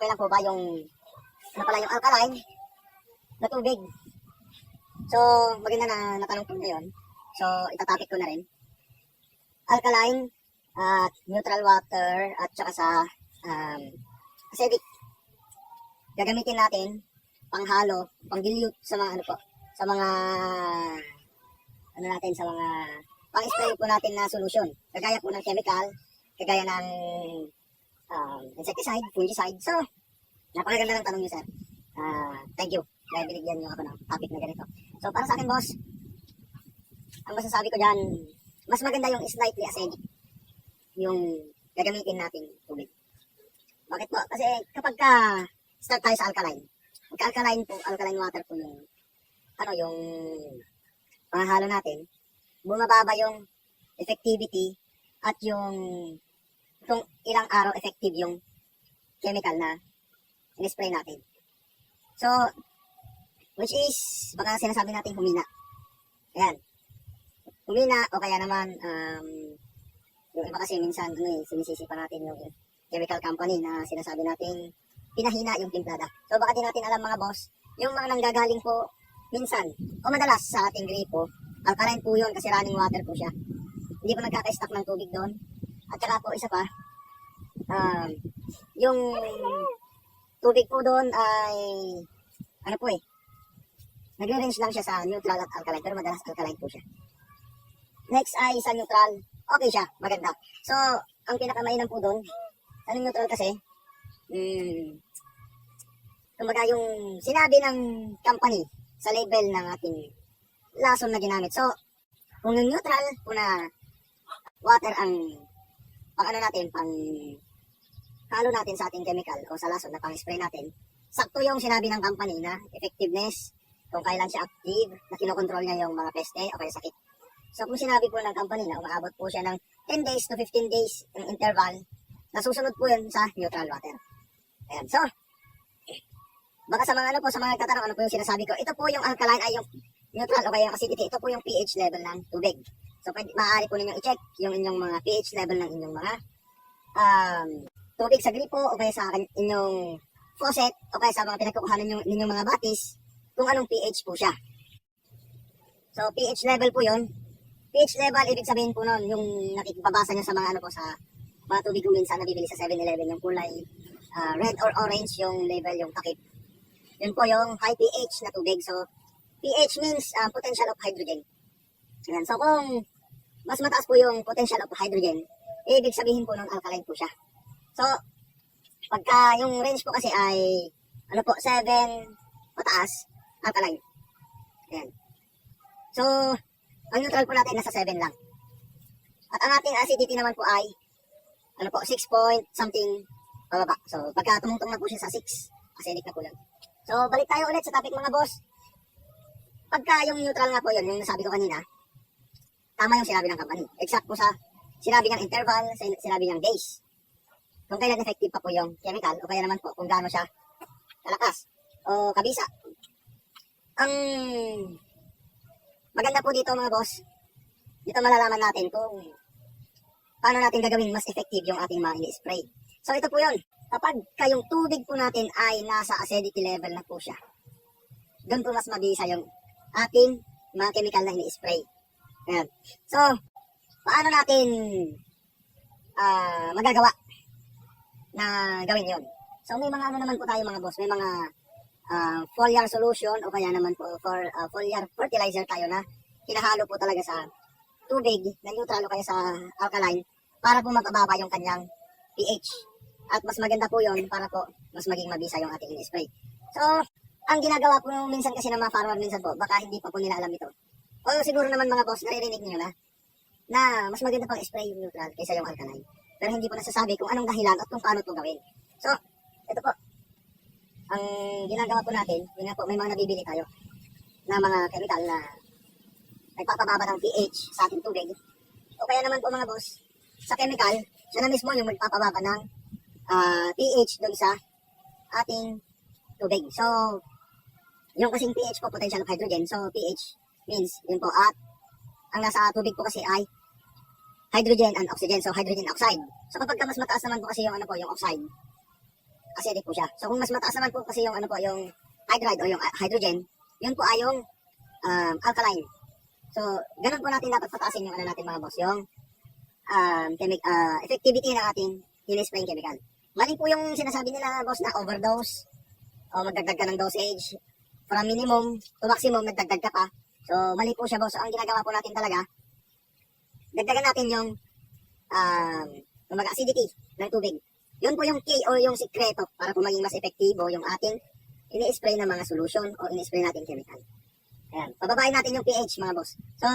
okay lang po ba yung, ano pala yung alkaline na tubig. So, maganda na natanong po ngayon. So, itatapik ko na rin. Alkaline, at neutral water, at saka sa um, acidic. Gagamitin natin panghalo, pang-dilute sa mga ano po, sa mga ano natin, sa mga pang-spray po natin na solution. Kagaya po ng chemical, kagaya ng um, insecticide, fungicide. So, napakaganda ng tanong niyo, sir. Ah, thank you. Dahil binigyan niyo ako ng topic na ganito. So, para sa akin, boss, ang masasabi ko dyan, mas maganda yung slightly acidic yung gagamitin nating tubig. Bakit po? Kasi kapag ka start tayo sa alkaline, pagka alkaline po, alkaline water po yung ano yung panghalo natin, bumababa yung effectivity at yung kung ilang araw effective yung chemical na in-spray natin. So, which is, baka sinasabi natin humina. Ayan. Humina o kaya naman, um, yung iba kasi minsan, ano eh, sinisisi pa natin yung chemical company na sinasabi natin pinahina yung timplada. So baka di natin alam mga boss, yung mga nanggagaling po minsan o madalas sa ating gripo, alkaline po yun kasi running water po siya. Hindi po nagkaka-stack ng tubig doon. At saka po isa pa, um, yung tubig po doon ay ano po eh, nagre-range lang siya sa neutral at alkaline pero madalas alkaline po siya. Next ay sa neutral, okay siya, maganda. So, ang pinakamainam po doon, sa neutral kasi, mm, kumbaga yung sinabi ng company sa label ng ating lason na ginamit. So, kung yung neutral po na water ang pang ano natin, pang halo natin sa ating chemical o sa lason na pang spray natin, sakto yung sinabi ng company na effectiveness, kung kailan siya active, na kinokontrol niya yung mga peste o kaya sakit. So kung sinabi po ng company na umaabot po siya ng 10 days to 15 days ng interval, nasusunod po yun sa neutral water. Ayan. So, baka sa mga ano po, sa mga nagtatanong ano po yung sinasabi ko, ito po yung alkaline ay yung neutral o kaya yung acidity, ito po yung pH level ng tubig. So, pwede, maaari po ninyong i-check yung inyong mga pH level ng inyong mga um, tubig sa gripo o kaya sa inyong faucet o kaya sa mga pinagkukuhanan ninyong, ninyong mga batis kung anong pH po siya. So, pH level po yun. pH level, ibig sabihin po nun, yung nakikipabasa nyo sa mga ano po, sa mga tubig kung minsan nabibili sa 7-Eleven, yung kulay ah, red or orange yung level, yung takip. Yun po yung high pH na tubig. So, pH means ah, potential of hydrogen. Ayan. So, kung mas mataas po yung potential of hydrogen, ibig sabihin po nun alkaline po siya. So, pagka yung range po kasi ay, ano po, 7 pataas, alkaline. Ayan. So, ang neutral po natin nasa 7 lang. At ang ating acidity naman po ay, ano po, 6 point something pababa. So, pagka tumungtong na po siya sa 6, acidic na po yun. So, balik tayo ulit sa topic mga boss. Pagka yung neutral nga po yun, yung nasabi ko kanina, tama yung sinabi ng company. Exact po sa sinabi niyang interval, sin- sinabi niyang days. Kung kailan effective pa po yung chemical, o kaya naman po kung gaano siya kalakas o kabisa. Ang maganda po dito mga boss, dito malalaman natin kung paano natin gagawin mas effective yung ating mga ini-spray. So ito po yun. Kapag kayong tubig po natin ay nasa acidity level na po siya, doon po mas mabisa yung ating mga chemical na ini-spray. So, paano natin ah, magagawa na gawin yon? So, may mga ano naman po tayo mga boss, may mga ah, foliar solution o kaya naman po for ah, foliar fertilizer tayo na hinahalo po talaga sa tubig na neutral o kaya sa alkaline para po mapababa yung kanyang pH. At mas maganda po yon para po mas maging mabisa yung ating in-spray. So, ang ginagawa po minsan kasi ng mga farmer minsan po, baka hindi pa po nila alam ito. O siguro naman mga boss, naririnig niyo na, na mas maganda pang spray yung neutral kaysa yung alkaline. Pero hindi po nasasabi kung anong dahilan at kung paano ito gawin. So, ito po. Ang ginagawa po natin, yun nga po, may mga nabibili tayo na mga chemical na nagpapababa ng pH sa ating tubig. O kaya naman po mga boss, sa chemical, siya na mismo yung magpapababa ng ah, pH doon sa ating tubig. So, yung kasing pH po, potential of hydrogen. So, pH means, yun po, at ang nasa tubig po kasi ay hydrogen and oxygen. So, hydrogen oxide. So, kapag ka mas mataas naman po kasi yung ano po, yung oxide, acidic po siya. So kung mas mataas naman po kasi yung ano po, yung hydride o yung ah, hydrogen, yun po ay yung um, alkaline. So, ganun po natin dapat pataasin yung ano natin mga boss, yung um, chemi- ah, effectivity ng ating in-spraying chemical. Mali po yung sinasabi nila, boss, na overdose o magdagdag ka ng dosage from minimum to maximum, nagdagdag ka pa. So, mali po siya, boss. So, ang ginagawa po natin talaga, dagdagan natin yung um, kumbaga acidity ng tubig. Yun po yung key o yung sikreto para po maging mas epektibo yung ating ini-spray na mga solution o ini-spray natin chemical. Ayan. Pababain natin yung pH mga boss. So,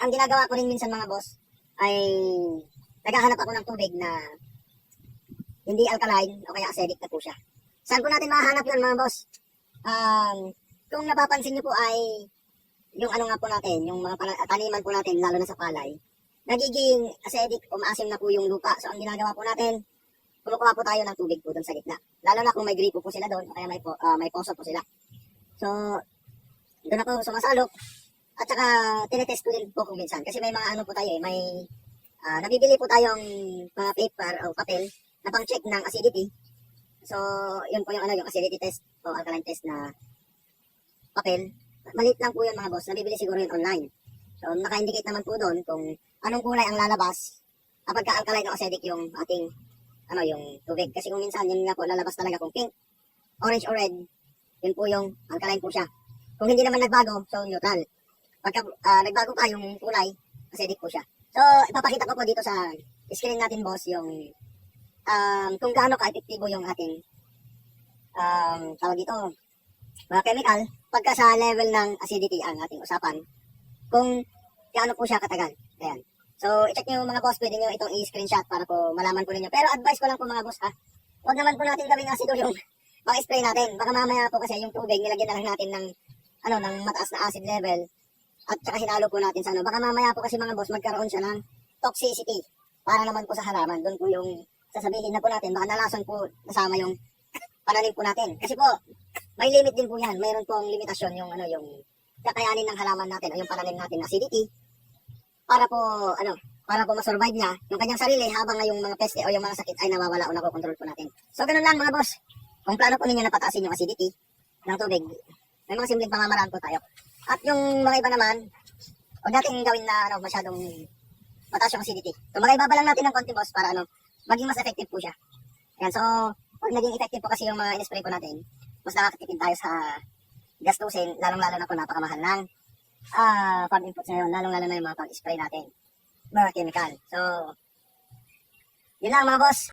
ang ginagawa ko rin minsan mga boss ay naghahanap ako ng tubig na hindi alkaline o kaya acidic na po siya. Saan po natin mahanap yun mga boss? Um, kung napapansin niyo po ay yung ano nga po natin, yung mga taniman po natin, lalo na sa palay, nagiging acidic o maasim na po yung lupa. So, ang ginagawa po natin, kumukuha po tayo ng tubig po doon sa gitna. Lalo na kung may gripo po sila doon, kaya may, po, ah, may poso po sila. So, doon ako sumasalok. At saka, tinetest ko din po kung minsan. Kasi may mga ano po tayo eh, may, ah, nabibili po tayong mga paper o papel na pang-check ng acidity. So, yun po yung ano, yung acidity test o alkaline test na papel. Maliit lang po yun mga boss. Nabibili siguro yun online. So, naka-indicate naman po doon kung anong kulay ang lalabas kapag ka-alkaline o acidic yung ating ano yung tubig. Kasi kung minsan yun nga po lalabas talaga kung pink, orange or red, yun po yung alkaline po siya. Kung hindi naman nagbago, so neutral. Pagka ah, nagbago pa yung kulay, acidic po siya. So, ipapakita ko po dito sa screen natin boss yung um, kung gaano ka-epektibo yung ating um, tawag dito, mga chemical, pagka sa level ng acidity ang ating usapan, kung gaano po siya katagal. Ayan. So, i-check nyo mga boss, pwede nyo itong i-screenshot para po malaman po ninyo. Pero advice ko lang po mga boss ha, huwag naman po natin gawing asido yung pang-spray natin. Baka mamaya po kasi yung tubig, nilagyan na lang natin ng, ano, ng mataas na acid level at saka hinalo po natin sa ano. Baka mamaya po kasi mga boss, magkaroon siya ng toxicity para naman po sa halaman. Doon po yung sasabihin na po natin, baka nalasan po nasama yung pananim po natin. Kasi po, may limit din po yan. Mayroon pong limitasyon yung ano yung kakayanin ng halaman natin o yung pananim natin na acidity para po ano para po masurvive niya yung kanyang sarili habang yung mga peste o yung mga sakit ay nawawala o nakokontrol po natin. So ganun lang mga boss. Kung plano po ninyo na pataasin yung acidity ng tubig, may mga simpleng pamamaraan po tayo. At yung mga iba naman, huwag natin gawin na ano, masyadong mataas yung acidity. So mag-ibaba lang natin ng konti boss para ano, maging mas effective po siya. Ayan, so pag naging effective po kasi yung mga in-spray po natin, mas nakakatipid tayo sa gastusin, lalong-lalo na po napakamahal ng ah farm inputs ngayon, lalong-lalo na yung mga pang-spray natin, mga chemical. So, yun lang mga boss.